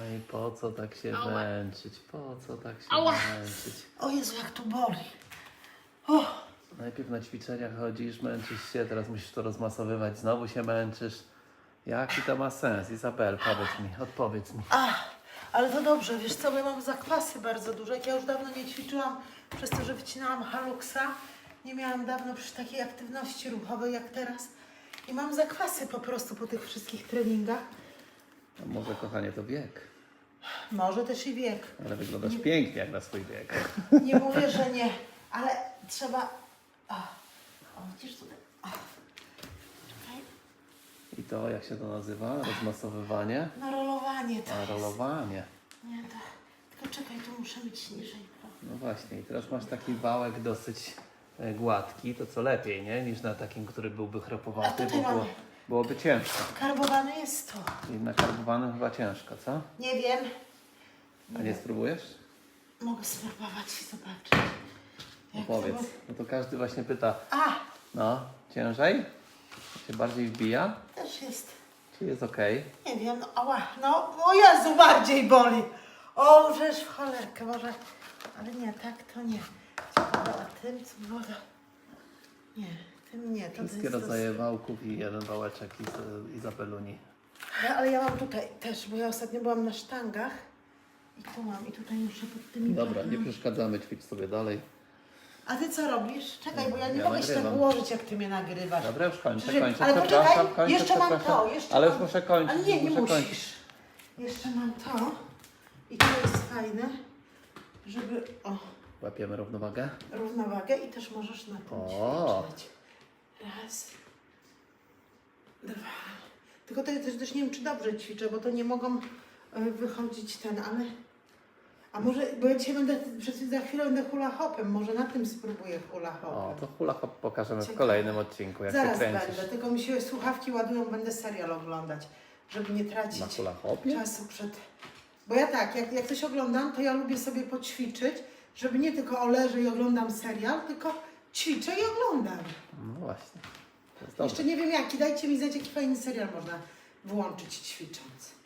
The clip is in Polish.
Oj, po co tak się Ała. męczyć? Po co tak się Ała. męczyć? O Jezu, jak tu boli. O, Najpierw na ćwiczenia chodzisz, męczysz się, teraz musisz to rozmasowywać, znowu się męczysz. Jaki to ma sens? Izabel, powiedz mi, odpowiedz mi. a, ale to dobrze, wiesz co, bo ja mam zakwasy bardzo duże. Jak ja już dawno nie ćwiczyłam, przez to, że wycinałam haluksa, nie miałam dawno przy takiej aktywności ruchowej jak teraz. I mam zakwasy po prostu po tych wszystkich treningach. A może, kochanie, to wiek, Może też i wiek. ale wyglądasz pięknie jak na swój wiek. Nie mówię, że nie, ale trzeba... O, o widzisz tutaj? O. Czekaj. I to, jak się to nazywa? Rozmasowywanie? Na rolowanie to A jest. rolowanie. Nie, to... Tylko czekaj, tu muszę być niżej. No właśnie, i teraz masz taki wałek dosyć e, gładki, to co lepiej, nie? Niż na takim, który byłby A chropowaty, tutaj mamy. Byłoby ciężko. Karbowany jest to. I na karbowanym chyba ciężko, co? Nie wiem. A nie spróbujesz? Mogę spróbować i zobaczyć. No Jak powiedz. to- No to każdy właśnie pyta, A, no, ciężej? Się bardziej wbija? też jest. Czy jest ok? Nie wiem, no ała, no, o Jezu, bardziej boli. O, żeż w cholerkę, może, ale nie, tak to nie. Ciekawe, a tym co było to... Nie, tym nie, to Wszystkie jest rodzaje wałków i jeden wałeczek i Izabeluni. Ale, ale ja mam tutaj też, bo ja ostatnio byłam na sztangach i tu mam, i tutaj muszę pod tymi... Dobra, nie przeszkadzamy, ćwicz sobie dalej. A ty co robisz? Czekaj, bo ja nie Ja mogę się tak nagrywam. ułożyć, jak ty mnie nagrywasz. Dobra, już kończę, Przecież- kończę, ale przepraszam, poczekaj, kończę, jeszcze mam przepraszam. to, jeszcze Ale mam- już muszę kończyć, Ale nie, nie muszę musisz. kończyć. Jeszcze mam to i to jest fajne, żeby... O, Łapiemy równowagę. równowagę i też możesz na tym O. ćwiczyć. Tylko to ja też, też nie wiem, czy dobrze ćwiczę, bo to nie mogą e, wychodzić ten, ale... A może, bo ja dzisiaj będę, przecież za chwilę będę hula hopem, może na tym spróbuję hula O, hopem. to hula hop pokażemy w Ciekawe. kolejnym odcinku, jak Zaraz się kręcisz. będę, tylko mi się słuchawki ładują, będę serial oglądać, żeby nie tracić Na hula hopie? czasu przed... Bo ja tak, jak, jak coś oglądam, to ja lubię sobie poćwiczyć, żeby nie tylko o leżę i oglądam serial, tylko ćwiczę i oglądam. No właśnie. Jeszcze nie wiem jaki, dajcie mi znać, jaki fajny serial można włączyć ćwicząc.